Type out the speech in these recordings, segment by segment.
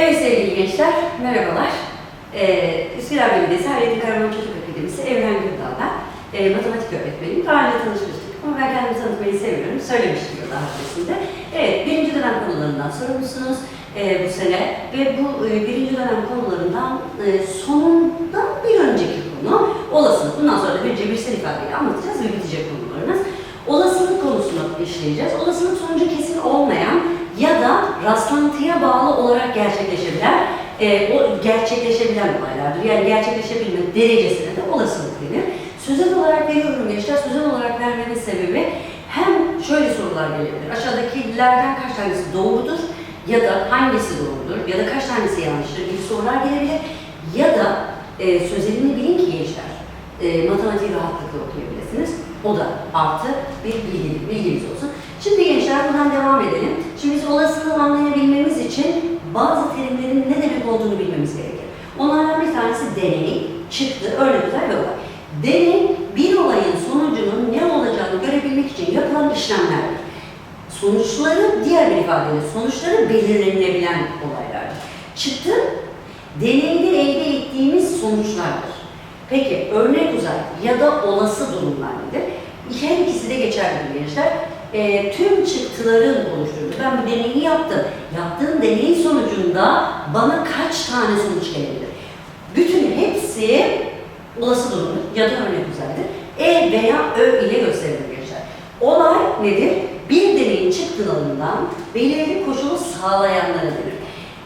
Evet sevgili gençler, merhabalar. Ee, Üsküdar Belediyesi Hayrettin Karaman Çocuk Akademisi Evren Gürdağ'da e, matematik öğretmeniyim. Daha önce tanışmıştık ama ben kendimi tanıtmayı seviyorum. Söylemiştim daha öncesinde. Evet, birinci dönem konularından sorumlusunuz e, bu sene ve bu e, birinci dönem konularından e, sonundan bir önceki konu olasılık. Bundan sonra da bir cebirsel ifadeyi anlatacağız ve bitecek konularımız. Olasılık konusunu işleyeceğiz. Olasılık sonucu kesin olmayan ya da rastlantıya bağlı olarak gerçekleşebilen, e, o gerçekleşebilen olaylardır. Yani gerçekleşebilme derecesine de olasılık denir. Sözel olarak veriyorum gençler, sözel olarak vermemin sebebi hem şöyle sorular gelebilir. Aşağıdakilerden kaç tanesi doğrudur ya da hangisi doğrudur ya da kaç tanesi yanlıştır gibi sorular gelebilir. Ya da e, sözelini bilin ki gençler, e, matematiği rahatlıkla okuyabilirsiniz. O da artı bir bilgi, bilginiz olsun. Şimdi gençler buradan devam edelim. Şimdi biz olasılığı anlayabilmemiz için bazı terimlerin ne demek olduğunu bilmemiz gerekir. Onlardan bir tanesi deney, çıktı, örnekler ve olay. Deney, bir olayın sonucunun ne olacağını görebilmek için yapılan işlemlerdir. Sonuçları, diğer bir ifadeyle sonuçları belirlenebilen olaylardır. Çıktı, deneyde elde ettiğimiz sonuçlardır. Peki örnek uzay ya da olası durumlar nedir? Her ikisi de geçerlidir gençler. E, tüm çıktıların oluşturduğu, ben bu deneyi yaptım. Yaptığım deney sonucunda bana kaç tane sonuç gelebilir? Bütün hepsi olası durumdur ya da örnek uzaydır. E veya Ö ile gösterilir gençler. Olay nedir? Bir deneyin çıktılarından belirli koşulu sağlayanlara denir.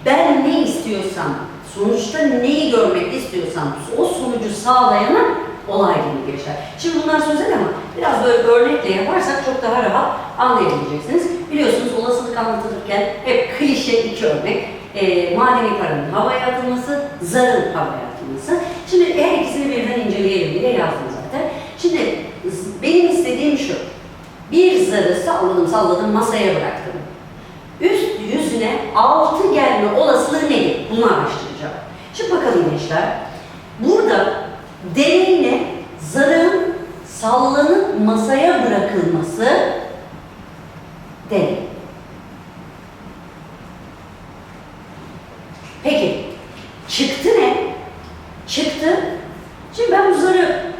Ben ne istiyorsam, sonuçta neyi görmek istiyorsam o sonucu sağlayana olay gibi geçer. Şimdi bunlar sözel ama biraz böyle örnekle yaparsak çok daha rahat anlayabileceksiniz. Biliyorsunuz olasılık anlatılırken hep klişe iki örnek. E, madeni paranın havaya atılması, zarın havaya atılması. Şimdi her ikisini birden inceleyelim diye yazdım zaten. Şimdi benim istediğim şu. Bir zarı salladım salladım masaya bıraktım. Üst yüzüne altı gelme olasılığı nedir? Bunu araştıracağım. Şimdi bakalım gençler. Burada deney ne? Zarın sallanıp masaya bırakılması deney. Peki, çıktı ne? Çıktı. Şimdi ben bu zarı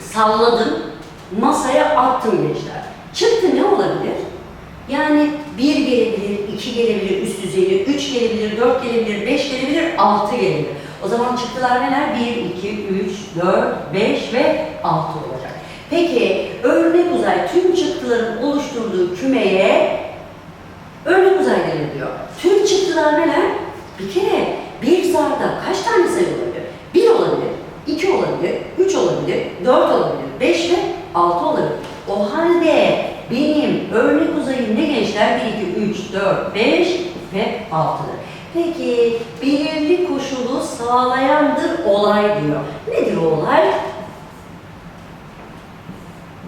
salladım, masaya attım gençler. Çıktı ne olabilir? Yani bir gelebilir, iki gelebilir, üst düzeyli, üç gelebilir, dört gelebilir, beş gelebilir, altı gelebilir. O zaman çıktılar neler? Bir, iki, üç, dört, beş ve altı olacak. Peki örnek uzay tüm çıktıların oluşturduğu kümeye örnek uzay deniliyor. Tüm çıktılar neler? Bir kere bir zarda kaç tane sayı olabilir? Bir olabilir, iki olabilir, üç olabilir, dört olabilir, beş ve altı olabilir. O halde benim örnek uzayım ne gençler? 1, 2, 3, 4, 5 ve 6'dır. Peki belirli koşulu sağlayandır olay diyor. Nedir o olay?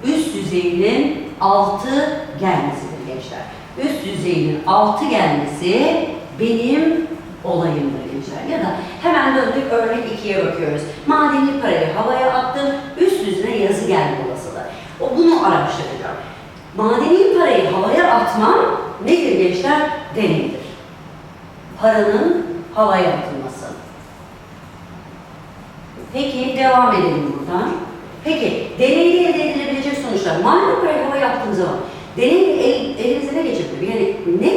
Üst düzeyinin altı gelmesidir gençler. Üst düzeyinin altı gelmesi benim olayımdır gençler. Ya da hemen döndük örnek 2'ye bakıyoruz. Madeni parayı havaya attım, üst yüzüne yazı geldi olasılığı. O bunu araştıracağım. Madeni parayı havaya atmam nedir gençler? Deneydir. Paranın havaya atılması. Peki devam edelim buradan. Peki deneyde elde edilebilecek sonuçlar. Madeni parayı havaya attığım zaman deneyde el, elinize ne geçebilir? Yani ne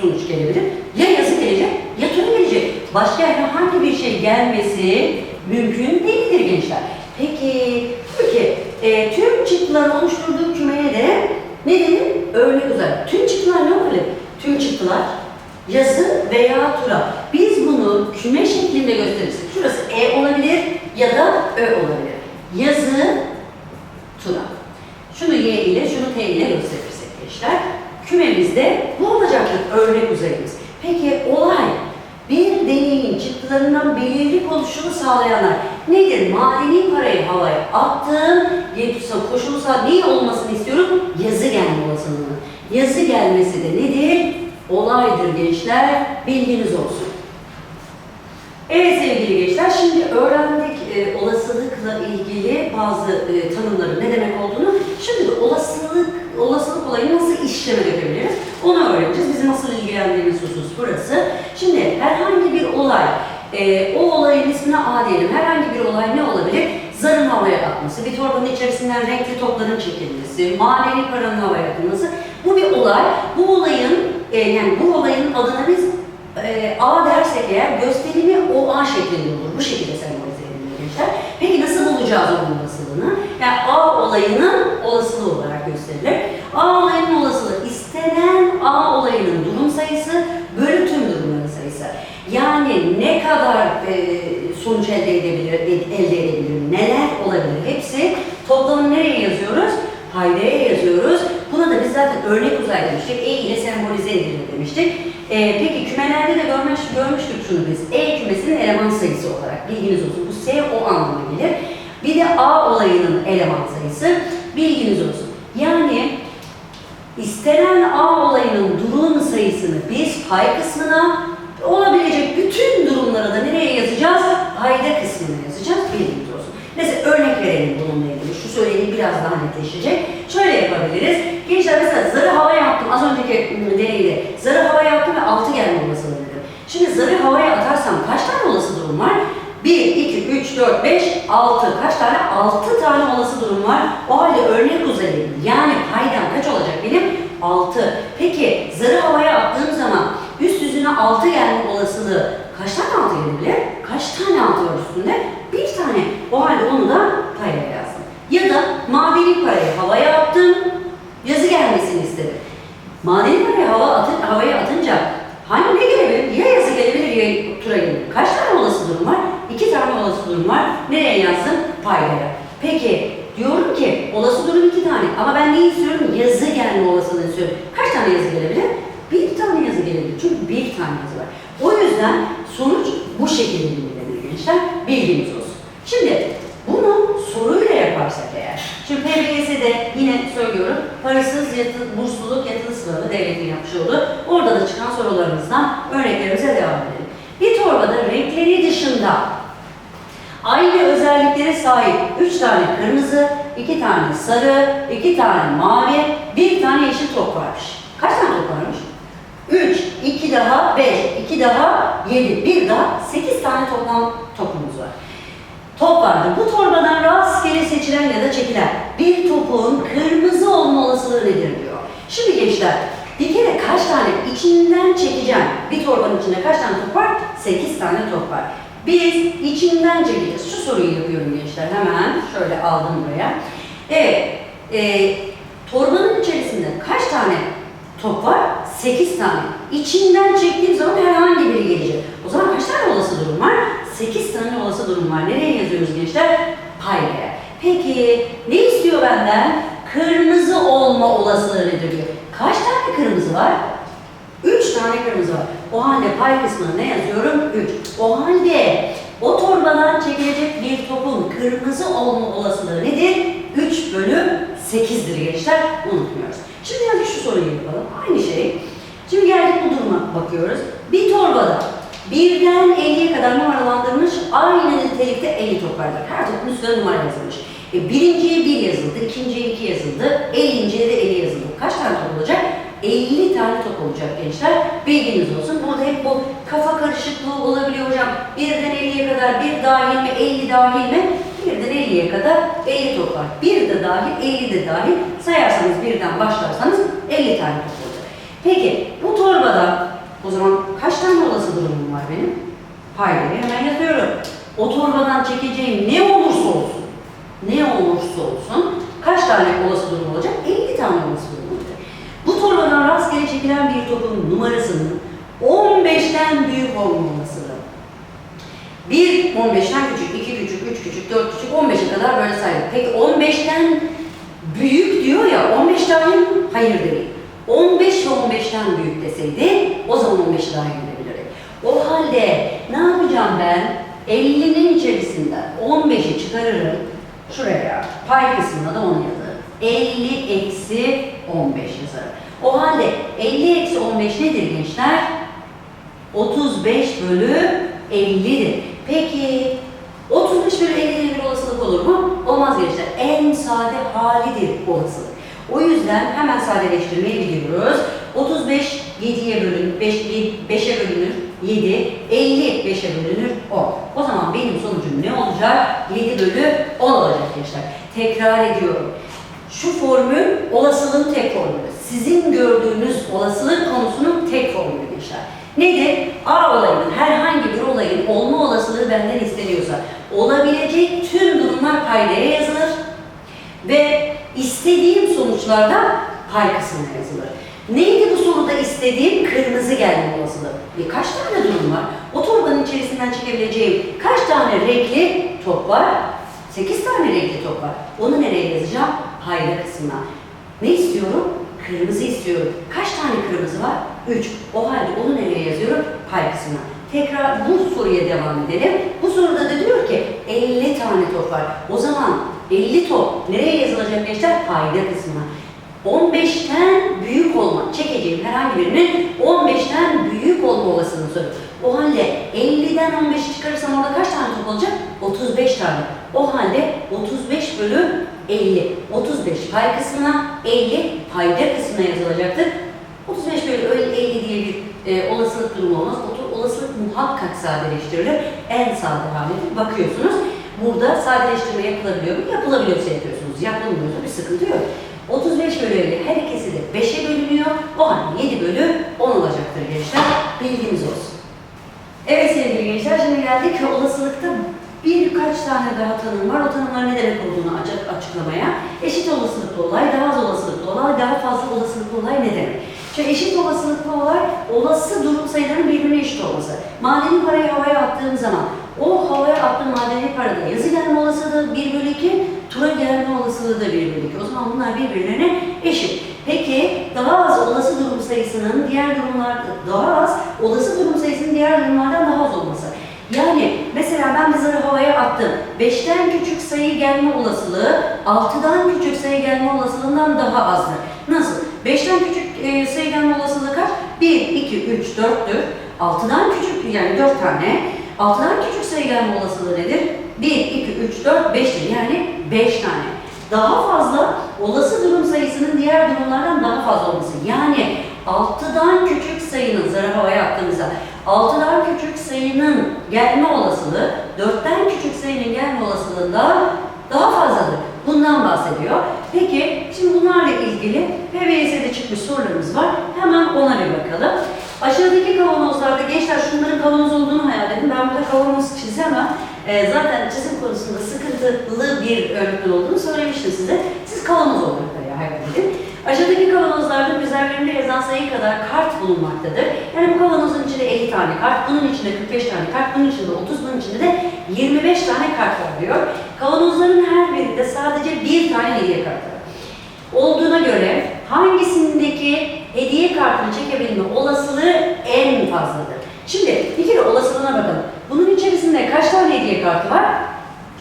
sonuç gelebilir? Ya yazı gelecek ya turu gelecek. Başka herhangi bir şey gelmesi mümkün değildir gençler. Peki, peki e, tüm çıktıların oluşturduğu kümeye de ne denir? Örnek uzay. Tüm çıktılar ne olabilir? Tüm çıktılar yazı veya tura. Biz bunu küme şeklinde gösterirsek. Şurası E olabilir ya da Ö olabilir. Yazı, tura. Şunu Y ile, şunu T ile gösterirsek gençler. Kümemizde bu olacaktır örnek uzayımız. Peki olay bir deneyin çıktılarından belirli koşulu sağlayanlar nedir? Madeni parayı havaya attım, yetişse koşulu sağ neyi olmasını istiyorum? Yazı gelme olasılığını. Yazı gelmesi de nedir? Olaydır gençler, bilginiz olsun. Evet sevgili gençler, şimdi öğrendik e, olasılıkla ilgili bazı e, tanımların ne demek olduğunu. Şimdi de olasılık, olasılık olayını nasıl işleme dökebiliriz onu öğreneceğiz. Bizim asıl ilgilendiğimiz husus burası. Şimdi herhangi olay. Ee, o olayın ismine A diyelim. Herhangi bir olay ne olabilir? Zarın havaya atması, bir torbanın içerisinden renkli topların çekilmesi, manevi paranın havaya atılması. Bu bir olay. Bu olayın, e, yani bu olayın adına biz e, A dersek eğer gösterimi o A şeklinde olur. Bu şekilde sembolize edilir gençler. Peki nasıl bulacağız onun olasılığını? Yani A olayının olasılığı olarak gösterilir. A olayının olasılığı istenen A olayının durum sayısı bölü tüm durumların sayısı. Yani ne kadar e, sonuç elde edebilir, ed- elde edebilir, neler olabilir hepsi toplamı nereye yazıyoruz? Paydaya yazıyoruz. Buna da biz zaten örnek uzay demiştik. E ile sembolize edilir demiştik. E, peki kümelerde de görmüş, görmüştük şunu biz. E kümesinin eleman sayısı olarak bilginiz olsun. Bu S o anlama gelir. Bir de A olayının eleman sayısı bilginiz olsun. Yani istenen A olayının durum sayısını biz pay kısmına olabilecek bütün durumlara da nereye yazacağız? Payda kısmına yazacağız. Bilginiz olsun. Mesela örnek verelim bununla ilgili. Şu söylediğim biraz daha netleşecek. Şöyle yapabiliriz. Gençler mesela zarı havaya attım. Az önceki ım, deneyde zarı havaya attım ve 6 gelme olasılığı dedim. Şimdi zarı havaya atarsam kaç tane olası durum var? 1, 2, 3, 4, 5, 6. Kaç tane? 6 tane olası durum var. O halde örnek uzayı yani paydam kaç olacak benim? 6. Peki zarı havaya attığım zaman üst yüzüne 6 gelme olasılığı kaç tane 6 gelebilir? Kaç tane 6 var üstünde? Bir tane. O halde onu da payaya yazdım. Ya da mavili parayı havaya attım, yazı gelmesini istedim. Madeni parayı hava atın, havaya atınca hangi ne gelebilir? Ya yazı gelebilir ya tura gelebilir. Kaç tane olası durum var? İki tane olası durum var. Nereye yazdım? Paydaya. Peki diyorum ki olası durum iki tane ama ben neyi istiyorum? Yazı gelme olasılığını istiyorum. Kaç tane yazı gelebilir? Bir tane yazı gelebilir. Çünkü bir tane yazı var. O yüzden sonuç bu şekilde belirlenir gençler. Bilginiz olsun. Şimdi bunu soruyla yaparsak yine söylüyorum. Parasız yatı, bursluluk yatılı sınavı devletin yapmış olduğu. Orada da çıkan sorularımızdan örneklerimize devam edelim. Bir torbada renkleri dışında aynı özelliklere sahip 3 tane kırmızı, 2 tane sarı, 2 tane mavi, 1 tane yeşil top varmış. Kaç tane top varmış? 3, 2 daha 5, 2 daha 7, 1 daha 8 tane toplam topumuz var. Top vardı. Bu torbadan rastgele seçilen ya da çekilen bir topun kırmızı olma olasılığı nedir diyor. Şimdi gençler bir kere kaç tane içinden çekeceğim. Bir torbanın içinde kaç tane top var? 8 tane top var. Biz içinden çekeceğiz. Şu soruyu yapıyorum gençler. Hemen şöyle aldım buraya. Evet. E, torbanın içerisinde kaç tane top var? 8 tane. İçinden çektiğim zaman herhangi biri gelecek. O zaman kaç tane olası durum var? 8 tane olası durum var. Nereye Paydaya. Peki ne istiyor benden? Kırmızı olma olasılığı nedir diyor. Kaç tane kırmızı var? 3 tane kırmızı var. O halde pay kısmına ne yazıyorum? 3. O halde o torbadan çekilecek bir topun kırmızı olma olasılığı nedir? 3 bölü 8'dir gençler. Unutmuyoruz. Şimdi hadi şu soruyu yapalım. Aynı şey. Şimdi geldik bu duruma bakıyoruz. Bir torbada birden 50'ye kadar numaralandırılmış aynı nitelikte 50 top vardır. Her topun üstüne numara yazılmış. E, birinciye 1 yazıldı, ikinciye 2 yazıldı, 50.ye de 50 yazıldı. Kaç tane top olacak? 50 tane top olacak gençler. Bilginiz olsun. Burada hep bu kafa karışıklığı olabiliyor hocam. Birden 50'ye kadar bir dahil mi, 50 dahil mi? Birden 50'ye kadar 50 top var. Bir de dahil, 50 de dahil. Sayarsanız birden başlarsanız 50 tane top olacak. Peki bu torbada o zaman kaç tane olası durumum var benim? Paydayı hemen yazıyorum. O torbadan çekeceğim ne olursa olsun, ne olursa olsun kaç tane olası durum olacak? 50 tane olası durum olacak. Bu torbadan rastgele çekilen bir topun numarasının 15'ten büyük olma olasılığı. 1 15'ten küçük, 2 küçük, 3 küçük, 4 küçük, 15'e kadar böyle saydık. Peki 15'ten büyük diyor ya, 15 dahil mi? Hayır değil. 15 ve 15'ten büyük deseydi o zaman 15'i dahil edebilirdik. O halde ne yapacağım ben? 50'nin içerisinden 15'i çıkarırım. Şuraya pay kısmına da onu yazarım. 50 eksi 15 yazarım. O halde 50 eksi 15 nedir gençler? 35 bölü 50'dir. Peki 35 bölü 50'de bir olasılık olur mu? Olmaz gençler. En sade halidir olasılık. O yüzden hemen sadeleştirmeye gidiyoruz. 35 7'ye bölün, 5, 5'e bölünür. 7, 50 5'e bölünür 10. O zaman benim sonucum ne olacak? 7 bölü 10 olacak gençler. Tekrar ediyorum. Şu formül olasılığın tek formülü. Sizin gördüğünüz olasılık konusunun tek formülü gençler. Nedir? A olayının herhangi bir olayın olma olasılığı benden isteniyorsa olabilecek tüm durumlar paydaya yazılır ve istediğim sonuçlarda pay kısmına yazılır. Neydi bu soruda istediğim? Kırmızı gelme olasılığı. E kaç tane durum var? O torbanın içerisinden çekebileceğim kaç tane renkli top var? 8 tane renkli top var. Onu nereye yazacağım? Payda kısmına. Ne istiyorum? Kırmızı istiyorum. Kaç tane kırmızı var? 3. O halde onu nereye yazıyorum? Pay kısmına. Tekrar bu soruya devam edelim. Bu soruda da diyor ki 50 tane top var. O zaman 50 top nereye yazılacak gençler? Payda kısmına. 15'ten büyük olma, çekeceğim herhangi birinin 15'ten büyük olma olasılığını soruyor. O halde 50'den 15'i çıkarırsam orada kaç tane top olacak? 35 tane. O halde 35 bölü 50. 35 pay kısmına, 50 payda kısmına yazılacaktır. 35 bölü 50 diye bir e, olasılık durumu olmaz. Olasılık muhakkak sadeleştirilir. En sade halidir. Bakıyorsunuz. Burada sadeleştirme yapılabiliyor mu? Yapılabiliyorsa yapıyorsunuz. Yapılmıyorsa bir sıkıntı yok. 35 bölü 50 her ikisi de 5'e bölünüyor. O halde 7 bölü 10 olacaktır gençler. Bilginiz olsun. Evet sevgili gençler şimdi geldik ki olasılıkta birkaç tane daha tanım var. O tanımlar ne demek olduğunu açık, açıklamaya. Eşit olasılıklı olay, daha az olasılıklı olay, daha fazla olasılıklı olay ne demek? Şimdi eşit olasılıklı olay olası durum sayılarının birbirine eşit olması. Madeni parayı havaya attığım zaman o havaya attığım madeni parada yazı gelme olasılığı 1 bölü 2, tura gelme olasılığı da 1 bölü 2. O zaman bunlar birbirlerine eşit. Peki daha az olası durum sayısının diğer durumlarda daha az olası durum sayısının diğer durumlardan daha az olması. Yani mesela ben bir zarı havaya attım. 5'ten küçük sayı gelme olasılığı 6'dan küçük sayı gelme olasılığından daha azdır. Nasıl? 5'ten küçük e, sayı gelme olasılığı kaç? 1, 2, 3, 4'tür. 6'dan küçük yani 4 tane. 6'dan küçük sayı gelme olasılığı nedir? 1, 2, 3, 4, 5'tir. Yani 5 tane. Daha fazla olası durum sayısının diğer durumlardan daha fazla olması. Yani 6'dan küçük sayının zarı havaya attığımızda 6'dan küçük sayının gelme olasılığı 4'ten küçük sayının gelme olasılığından daha fazladır. Bundan bahsediyor. Peki şimdi bunlarla ilgili PBS'de çıkmış sorularımız var. Hemen ona bir bakalım. Aşağıdaki kavanozlarda gençler şunların kavanoz olduğunu hayal edin. Ben burada kavanoz çizemem. Ee, zaten çizim konusunda sıkıntılı bir öğretmen olduğunu söylemiştim size. Siz kavanoz olarak hayal edin. Aşağıdaki kavanozlarda üzerlerinde yazan sayı kadar kart bulunmaktadır. Yani bu kavanozun içinde 50 tane kart, bunun içinde 45 tane kart, bunun içinde 30, bunun içinde de 25 tane kart var diyor. Kavanozların her birinde sadece bir tane hediye kartı var. Olduğuna göre hangisindeki hediye kartını çekebilme olasılığı en fazladır? Şimdi bir kere olasılığına bakalım. Bunun içerisinde kaç tane hediye kartı var?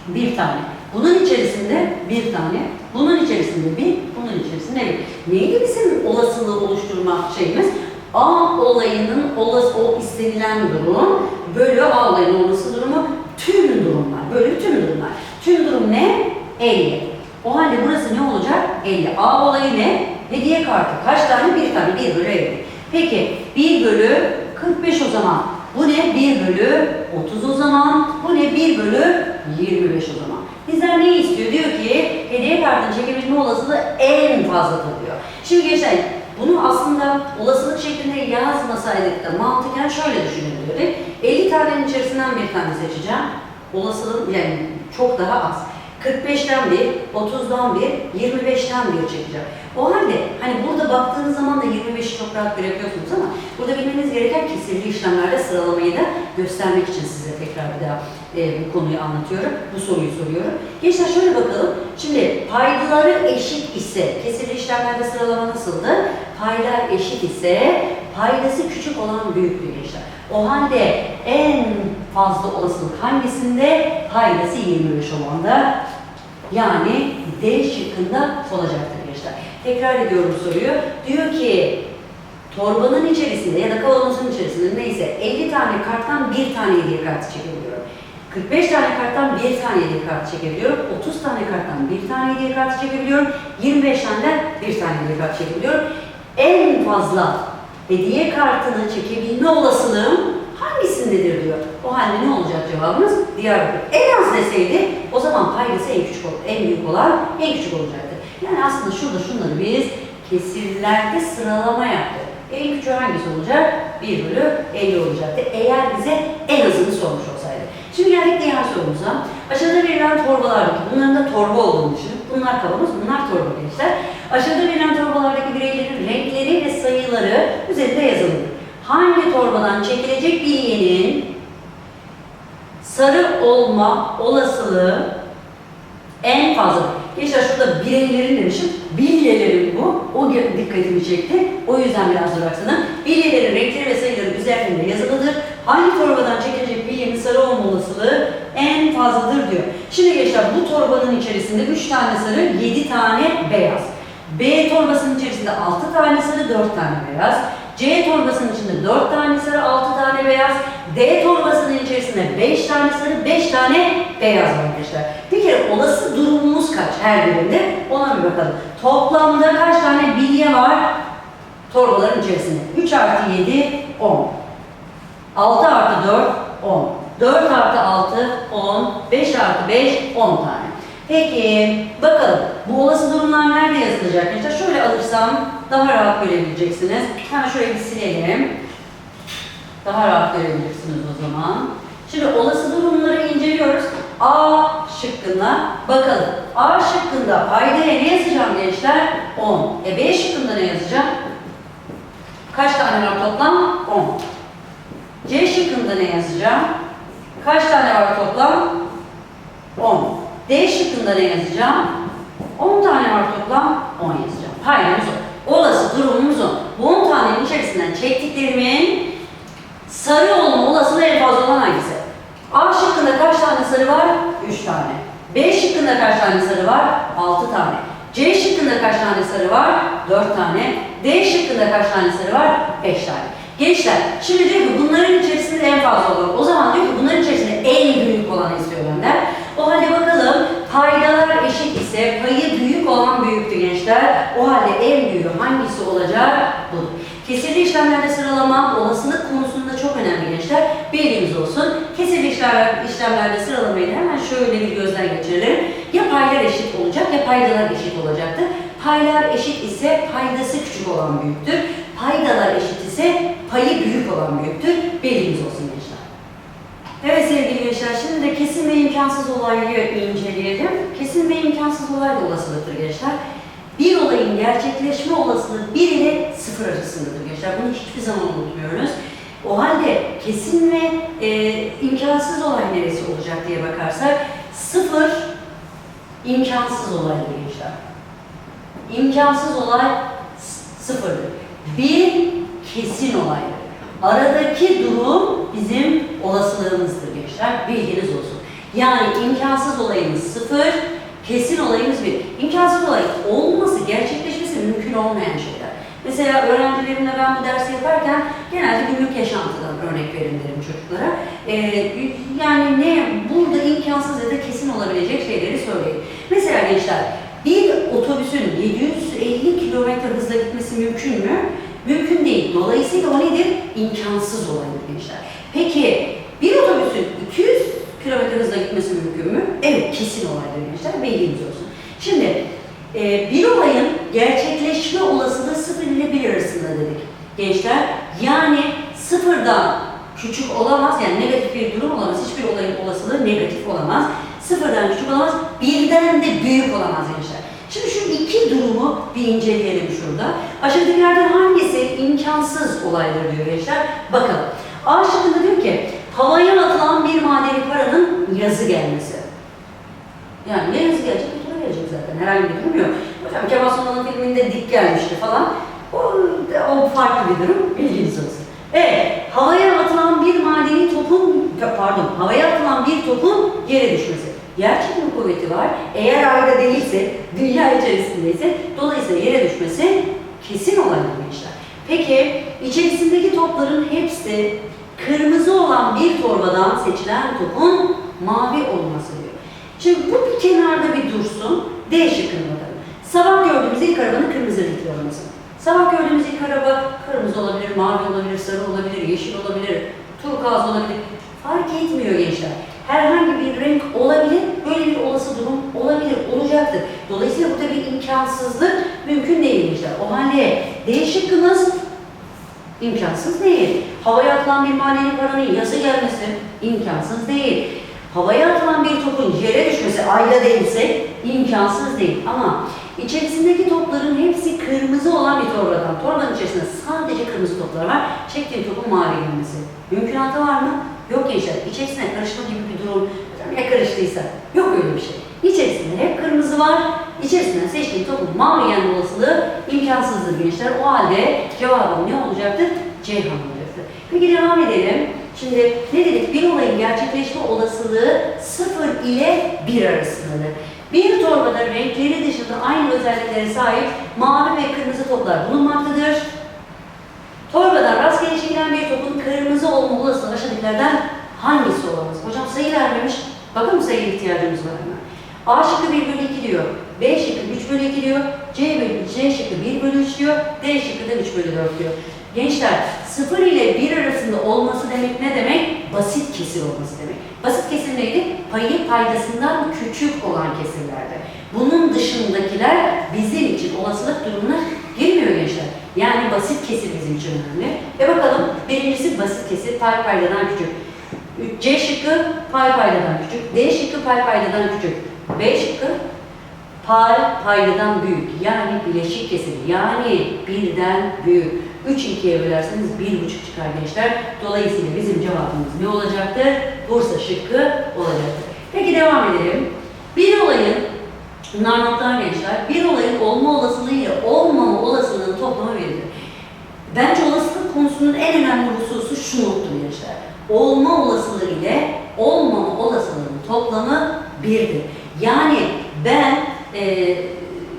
Bir tane. Bunun içerisinde bir tane, bunun içerisinde bir, bunun içerisinde bir. Neydi bizim olasılığı oluşturma şeyimiz? A olayının olası, o istenilen durum bölü A olayının olası durumu tüm durumlar. Bölü tüm durumlar. Tüm durum ne? 50. O halde burası ne olacak? 50. A olayı ne? Hediye kartı. Kaç tane? Bir tane. 1 bölü 50. Peki 1 bölü 45 o zaman. Bu ne? 1 bölü 30 o zaman. Bu ne? 1 bölü 25 o zaman. Bizden ne istiyor? Diyor ki hediye kartını çekebilme olasılığı en fazladır diyor. Şimdi gençler bunu aslında olasılık şeklinde yazmasaydık da mantıken şöyle düşünebilirdik. 50 tanenin içerisinden bir tane seçeceğim. Olasılığım yani çok daha az. 45'ten bir, 30'dan bir, 25'ten bir çekeceğim. O halde hani burada baktığınız zaman da 25'i çok rahat görebiliyorsunuz ama burada bilmeniz gereken kesirli işlemlerde sıralamayı da göstermek için size tekrar bir daha e, bu konuyu anlatıyorum. Bu soruyu soruyorum. Gençler şöyle bakalım. Şimdi paydaları eşit ise, kesirli işlemlerde sıralama nasıldı? Paylar eşit ise paydası küçük olan büyüktür gençler. O halde en fazla olasılık hangisinde? Paydası 25 olanda yani D şıkkında olacaktır gençler. Tekrar ediyorum soruyu. Diyor ki torbanın içerisinde ya da kavanozun içerisinde neyse 50 tane karttan bir tane hediye kartı çekebiliyorum. 45 tane karttan bir tane hediye kartı çekebiliyorum. 30 tane karttan bir tane hediye kartı çekebiliyorum. 25 tane bir tane hediye kartı çekebiliyorum. En fazla hediye kartını çekebilme olasılığım hangi nedir diyor. O halde ne olacak cevabımız? Diyarbakır. En az deseydi o zaman paydası en küçük en büyük olan en küçük olacaktı. Yani aslında şurada şunları biz kesirlerde sıralama yaptık. En küçüğü hangisi olacak? 1 bölü 50 olacaktı. Eğer bize en azını sormuş olsaydı. Şimdi geldik diğer sorumuza. Aşağıda verilen torbalardaki, bunların da torba olduğunu düşünün. Bunlar kabımız, bunlar torba gençler. Aşağıda verilen torbalardaki bireylerin renkleri ve sayıları üzerinde yazılıdır. Hangi torbadan çekilecek bilyenin sarı olma olasılığı en fazla. Gençler şurada bireylerin demişim. Bilyelerin bu. O dikkatimi çekti. O yüzden biraz duraksadım. Bilyelerin renkleri ve sayıları üzerinde yazılıdır. Hangi torbadan çekilecek bilyenin sarı olma olasılığı en fazladır diyor. Şimdi gençler bu torbanın içerisinde 3 tane sarı, 7 tane beyaz. B torbasının içerisinde 6 tane sarı, 4 tane beyaz. C torbasının içinde 4 tane sarı, 6 tane beyaz. D torbasının içerisinde 5 tane sarı, 5 tane beyaz var arkadaşlar. Bir kere olası durumumuz kaç her birinde ona bir bakalım. Toplamda kaç tane bilye var torbaların içerisinde? 3 artı 7, 10. 6 artı 4, 10. 4 artı 6, 10. 5 artı 5, 10 tane. Peki, bakalım bu olası durumlar nerede yazılacak? arkadaşlar? şöyle alırsam daha rahat görebileceksiniz. Hemen şöyle bir silelim. Daha rahat görebilirsiniz o zaman. Şimdi olası durumları inceliyoruz. A şıkkına bakalım. A şıkkında paydaya ne yazacağım gençler? 10. E B şıkkında ne yazacağım? Kaç tane var toplam? 10. C şıkkında ne yazacağım? Kaç tane var toplam? 10. D şıkkında ne yazacağım? 10 tane var toplam, 10 yazacağım. Paydamız o. Olası durumumuz o. Bu 10 tanenin içerisinden çektiklerimin sarı olma olasılığı en fazla olan hangisi? A şıkkında kaç tane sarı var? 3 tane. B şıkkında kaç tane sarı var? 6 tane. C şıkkında kaç tane sarı var? 4 tane. D şıkkında kaç tane sarı var? 5 tane. Gençler, şimdi diyor ki bunların içerisinde en fazla olan, o zaman diyor ki bunların içerisinde en büyük olanı istiyor benden. O halde bakalım paydalar eşit ise payı büyük olan büyüktü gençler. O halde en büyüğü hangisi olacak? Budur. Kesirli işlemlerde sıralama olasılık konusunda çok önemli gençler. Bilginiz olsun. Kesirli işlemler, işlemlerde sıralamayı da hemen şöyle bir gözden geçirelim. Ya paylar eşit olacak ya paydalar eşit olacaktır. Paylar eşit ise paydası küçük olan büyüktür. Paydalar eşit ise payı büyük olan büyüktür. Bilginiz olsun gençler. Evet gençler, şimdi de kesin ve imkansız olayı inceleyelim. Kesin ve imkansız olay da olasılıktır gençler. Bir olayın gerçekleşme olasılığı 1 ile 0 arasındadır gençler. Bunu hiçbir zaman unutmuyoruz. O halde kesin ve e, imkansız olay neresi olacak diye bakarsak 0 imkansız olaydır gençler. İmkansız olay sıfırdır. Bir kesin olaydır. Aradaki durum bizim olasılığımızdır gençler. Bilginiz olsun. Yani imkansız olayımız sıfır, kesin olayımız bir. İmkansız olay olması, gerçekleşmesi mümkün olmayan şeyler. Mesela öğrencilerimle ben bu dersi yaparken genelde günlük yaşantıdan örnek verin derim çocuklara. Ee, yani ne burada imkansız ya da kesin olabilecek şeyleri söyleyin. Mesela gençler bir otobüsün 750 kilometre hızla gitmesi mümkün mü? Mümkün değil. Dolayısıyla o nedir? İmkansız olaydır gençler. Peki bir otobüsün 200 kilometre hızla gitmesi mümkün mü? Evet, kesin olaydır gençler. Bilginiz olsun. Şimdi e, bir olayın gerçekleşme olasılığı 0 ile 1 arasında dedik. Gençler yani sıfırdan küçük olamaz yani negatif bir durum olamaz. Hiçbir olayın olasılığı negatif olamaz. Sıfırdan küçük olamaz. Birden de büyük olamaz gençler. Şimdi şu iki durumu bir inceleyelim şurada. Aşağıdakilerden hangisi imkansız olaydır diyor gençler. Bakalım. A şıkkında diyor ki havaya atılan bir madeni paranın yazı gelmesi. Yani ne yazı gelecek? Bir gelecek zaten. Herhangi bir durum yok. Hocam Kemal Sunal'ın filminde dik gelmişti falan. O, o farklı bir durum. Bilginiz olsun. Evet, havaya atılan bir madeni topun, pardon, havaya atılan bir topun yere düşmesi. Yer çekimi kuvveti var. Eğer ayda değilse, dünya içerisindeyse, dolayısıyla yere düşmesi kesin olan gençler. Peki, içerisindeki topların hepsi kırmızı olan bir torbadan seçilen topun mavi olması diyor. Şimdi bu bir kenarda bir dursun. D şıkkına bakalım. Sabah gördüğümüz ilk arabanın kırmızı renkli olması. Sabah gördüğümüz ilk araba kırmızı olabilir, mavi olabilir, sarı olabilir, yeşil olabilir, turkuaz olabilir. Fark etmiyor gençler. Herhangi bir renk olabilir, böyle bir olası durum olabilir, olacaktır. Dolayısıyla burada bir imkansızlık mümkün değil gençler. O halde D şıkkımız imkansız değil. Havaya atılan bir madeni paranın yazı gelmesi imkansız değil. Havaya atılan bir topun yere düşmesi ayda değilse imkansız değil. Ama içerisindeki topların hepsi kırmızı olan bir torbadan, torbanın içerisinde sadece kırmızı toplar var. Çektiğim topun mavi gelmesi. Mümkünatı var mı? Yok gençler. İçerisine karışma gibi bir durum. Ya karıştıysa? Yok öyle bir şey. İçerisinde hep kırmızı var. İçerisinden seçtiğim topun mavi gelme olasılığı imkansızdır gençler. O halde cevabım ne olacaktır? Ceyhan olacaktır. Peki devam edelim. Şimdi ne dedik? Bir olayın gerçekleşme olasılığı 0 ile 1 arasındadır. Bir torbada renkleri dışında aynı özelliklere sahip mavi ve kırmızı toplar bulunmaktadır. Torbadan rastgele çekilen bir topun kırmızı olma olasılığı aşağıdakilerden hangisi olamaz? Hocam sayı vermemiş. Bakın mı sayıya ihtiyacımız var? A şıkkı 1 bölü 2 diyor. B şıkkı 3 bölü 2 diyor. C, bölü, C şıkkı 1 bölü 3 diyor. D şıkkı da 3 bölü 4 diyor. Gençler 0 ile 1 arasında olması demek ne demek? Basit kesir olması demek. Basit kesir neydi? Payı paydasından küçük olan kesirlerde. Bunun dışındakiler bizim için olasılık durumuna girmiyor gençler. Yani basit kesir bizim için önemli. Ve bakalım birincisi basit kesir pay paydadan küçük. C şıkkı pay paydadan küçük. D şıkkı pay paydadan küçük. B şıkkı pay paydadan büyük. Yani bileşik kesir. Yani birden büyük. 3 ikiye bölerseniz bir buçuk çıkar gençler. Dolayısıyla bizim cevabımız ne olacaktır? Bursa şıkkı olacaktır. Peki devam edelim. Bir olayın Bunlar notlar gençler. Bir olayın olma olasılığı ile olmama olasılığının toplamı verilir. Bence olasılık konusunun en önemli hususu şu nottur gençler. Olma olasılığı ile olmama olasılığının toplamı birdir. Yani ben e,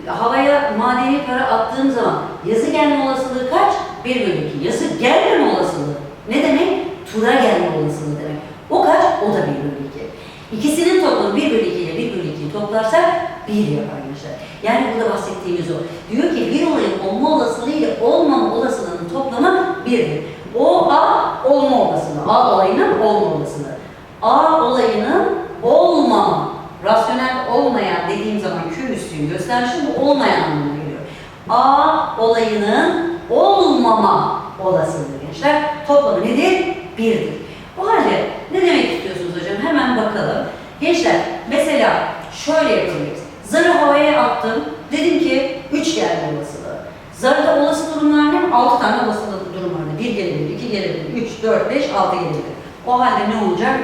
havaya madeni para attığım zaman yazı gelme olasılığı kaç? 1 bölü 2. Yazı gelmeme olasılığı ne demek? Tura gelme olasılığı demek. O kaç? O da 1 bölü 2. İkisinin toplamı 1 bölü 2 ile 1 bölü 2'yi toplarsak 1 yapar gençler. Yani burada bahsettiğimiz o. Diyor ki bir olayın olma olasılığı ile olmama olasılığının toplamı 1'dir. O A olma olasılığı. A olayının olma olasılığı. A olayının olmama, rasyonel olmayan dediğim zaman Q üstüyüm göstermişim bu olmayan anlamına geliyor. A olayının olmama olasılığı gençler. Toplamı nedir? 1'dir. O halde ne demek istiyorsunuz hocam? Hemen bakalım. Gençler mesela şöyle yapabiliriz. Zarı havaya attım. Dedim ki 3 gelme olasılığı. Zarda olası durumlar ne? 6 tane olası durum vardı. 1 gelebilir, 2 gelebilir, 3, 4, 5, 6 gelebilir. O halde ne olacak?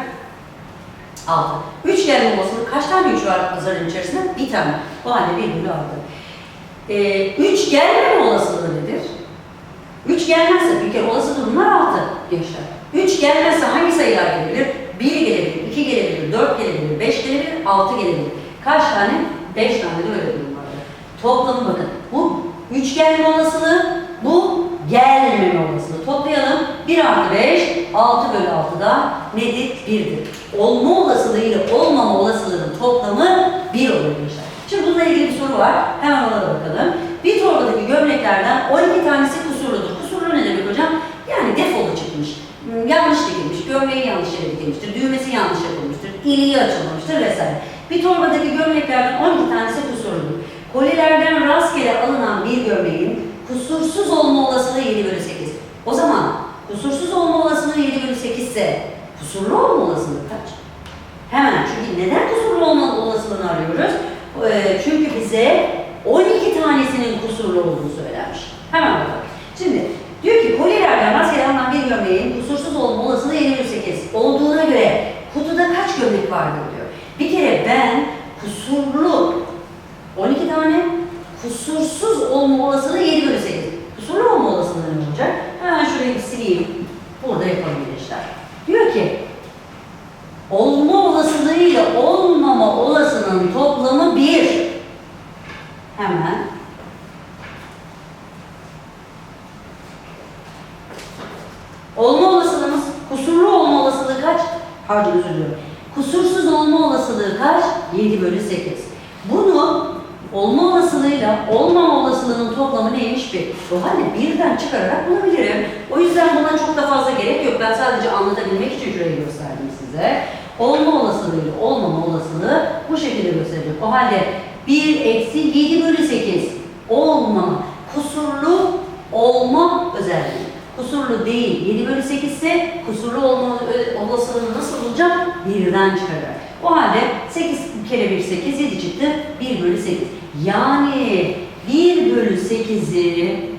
6. 3 gelme olasılığı kaç tane 3 var zarın içerisinde? Bir tane. O halde 1 bölü 6. 3 gelmeme olasılığı nedir? 3 gelmezse bir kere olası durumlar 6 gençler. 3 gelmezse hangi sayılar gelebilir? 1 gelebilir, 2 gelebilir, 4 gelebilir, 5 gelebilir, 6 gelebilir. Kaç tane? 5 tane de öyle durum vardı. Toplamı bakın. Bu 3 gelme olasılığı, bu gelmeme olasılığı. Toplayalım. 1 artı 5, 6 bölü 6 da nedir? 1'dir. Olma olasılığı ile olmama olasılığının toplamı 1 olur gençler. Şimdi bununla ilgili bir soru var. Hemen ona da bakalım. Bir torbadaki gömleklerden 12 tanesi kusurludur. Kusurlu ne demek hocam? Yani defolu çıkmış. Yanlış dikilmiş, gömleği yanlış yere dikilmiştir, düğmesi yanlış yapılmıştır, iliği açılmamıştır vesaire. Bir torbadaki gömleklerden 12 tanesi kusurludur. Kolilerden rastgele alınan bir gömleğin kusursuz olma olasılığı 7 bölü 8. O zaman kusursuz olma olasılığı 7 bölü 8 ise kusurlu olma olasılığı kaç? Hemen çünkü neden kusurlu olma olasılığını arıyoruz? Ee, çünkü bize 12 tanesinin kusurlu olduğunu söylenmiş. Hemen bakalım. Şimdi diyor ki kolilerden rastgele alınan bir gömleğin kusursuz olma olasılığı 7 bölü 8 olduğuna göre kutuda kaç gömlek vardır diyor. Bir kere ben kusurlu 12 tane kusursuz olma olasılığı 7 bölü 8. Kusurlu olma olasılığı ne olacak? Hemen şurayı bir sileyim. Burada yapalım gençler. Diyor ki olma olasılığı ile olmama olasılığının toplamı 1. Hemen Olma olasılığımız, kusurlu olma olasılığı kaç? Pardon özür diliyorum. Kusursuz olma olasılığı kaç? 7 bölü 8. Bunu olma olasılığıyla olmama olasılığının toplamı neymiş bir. O halde birden çıkararak bulabilirim. O yüzden buna çok da fazla gerek yok. Ben sadece anlatabilmek için şurayı gösterdim size. Olma olasılığıyla olmama olasılığı bu şekilde gösterecek. O halde 1 eksi 7 bölü 8 olmama, kusurlu olma özelliği. Kusurlu değil, 7 bölü 8 ise kusurlu olma ö- olasılığını nasıl bulacağım? Birden çıkararak. O halde 8 kere 1 8, 7 çıktı, 1 bölü 8. Yani 1 bölü 8'i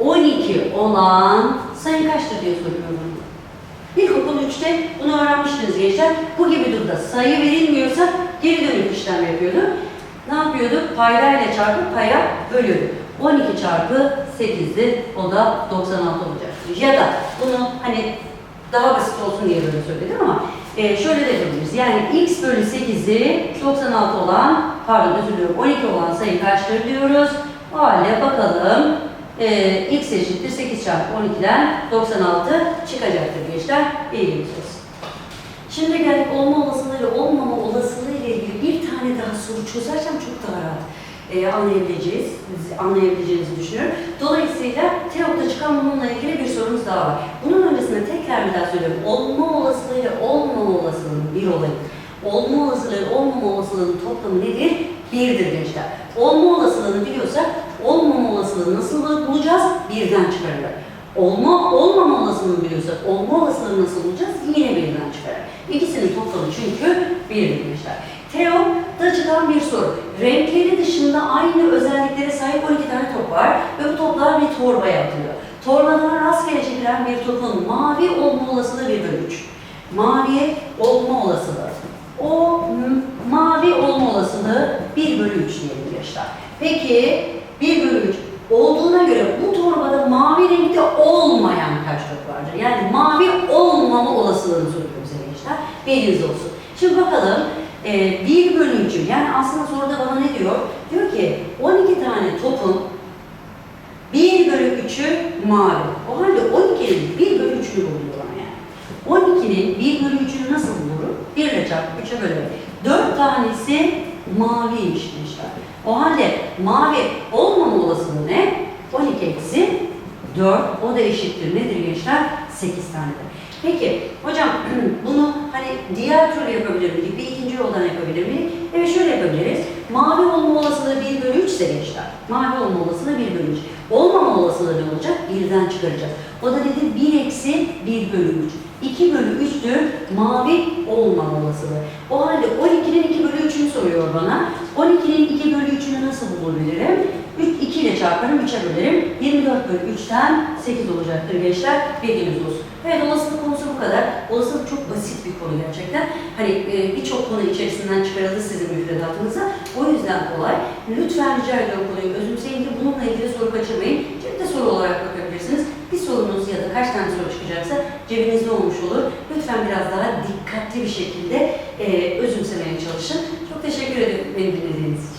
12 olan sayı kaçtır diye soruyorum. İlkokul 3'te bunu öğrenmiştiniz gençler. Bu gibi durumda sayı verilmiyorsa geri dönük işlem yapıyordu. Ne yapıyordu? Paydayla çarpıp paya bölüyordu. 12 çarpı 8'di. O da 96 olacaktı. Ya da bunu hani daha basit olsun diye böyle söyledim ama e, şöyle de yapabiliriz. Yani x bölü 8'i 96 olan, pardon özür diliyorum 12 olan sayı kaçtır diyoruz. O halde bakalım e, x eşittir 8 çarpı 12'den 96 çıkacaktır gençler. Bilginiz olsun. Şimdi geldik olma olasılığı ile olmama olasılığı ile ilgili bir tane daha soru çözersem çok daha rahat e, anlayabileceğiz, anlayabileceğinizi düşünüyorum. Dolayısıyla TEOK'ta çıkan bununla ilgili bir sorumuz daha var. Bunun öncesinde tekrar bir daha söylüyorum. Olma olasılığı ile olmama olasılığının bir olayı. Olma olasılığı ile olmama olasılığının toplamı nedir? Birdir gençler. Olma olasılığını biliyorsak olmama olasılığını nasıl bulacağız? Birden çıkararak. Olma, olmama olasılığını biliyorsak olma olasılığını nasıl bulacağız? Yine birden çıkararak. İkisinin toplamı çünkü birdir gençler. Teo'da çıkan bir soru. Renkleri dışında aynı özelliklere sahip 12 tane top var ve bu toplar bir torbaya atılıyor. Torbadan rastgele çekilen bir topun mavi olma olasılığı 1 bölü 3. Mavi olma olasılığı. O mavi olma olasılığı 1 bölü 3 diyelim gençler. Peki 1 bölü 3 olduğuna göre bu torbada mavi renkte olmayan kaç top vardır? Yani mavi olmama olasılığını soruyorum size gençler. Bilginiz olsun. Şimdi bakalım e, 1 bölü 3'ü yani aslında soruda bana ne diyor? Diyor ki 12 tane topun 1 bölü 3'ü mavi. O halde 12'nin 1 bölü 3'ünü buluyor bana yani. 12'nin 1 bölü 3'ünü nasıl bulurum? 1 ile çarpıp 3'e bölerim. 4 tanesi maviymiş gençler. O halde mavi olmama olasılığı ne? 12 eksi 4. O da eşittir. Nedir gençler? 8 tanedir. Peki hocam bunu hani diğer türlü yapabilir miydik? Bir ikinci yoldan yapabilir miydik? Evet şöyle yapabiliriz. Mavi olma olasılığı 1 bölü 3 ise gençler. Mavi olma olasılığı 1 bölü 3. Olasılığı ne olacak? Birden çıkaracağız. O da dedi 1 eksi 1 bölü 3. 2 bölü 3'tür mavi olmama olasılığı. O halde 12'nin 2 bölü 3'ünü soruyor bana. 12'nin 2 bölü 3'ünü nasıl bulabilirim? 3, 2 ile çarparım, 3'e bölerim. 24 bölü 3'ten 8 olacaktır gençler. Bilginiz olsun. Evet olasılık konusu bu kadar. Olasılık çok basit bir konu gerçekten. Hani e, birçok konu içerisinden çıkarıldı sizin müfredatınıza. O yüzden kolay. Lütfen rica ediyorum konuyu özümseyin ki bununla ilgili soru kaçırmayın. Soru olarak bakabilirsiniz. Bir sorunuz ya da kaç tane soru çıkacaksa cebinizde olmuş olur. Lütfen biraz daha dikkatli bir şekilde e, özümsemeye çalışın. Çok teşekkür ederim beni dinlediğiniz için.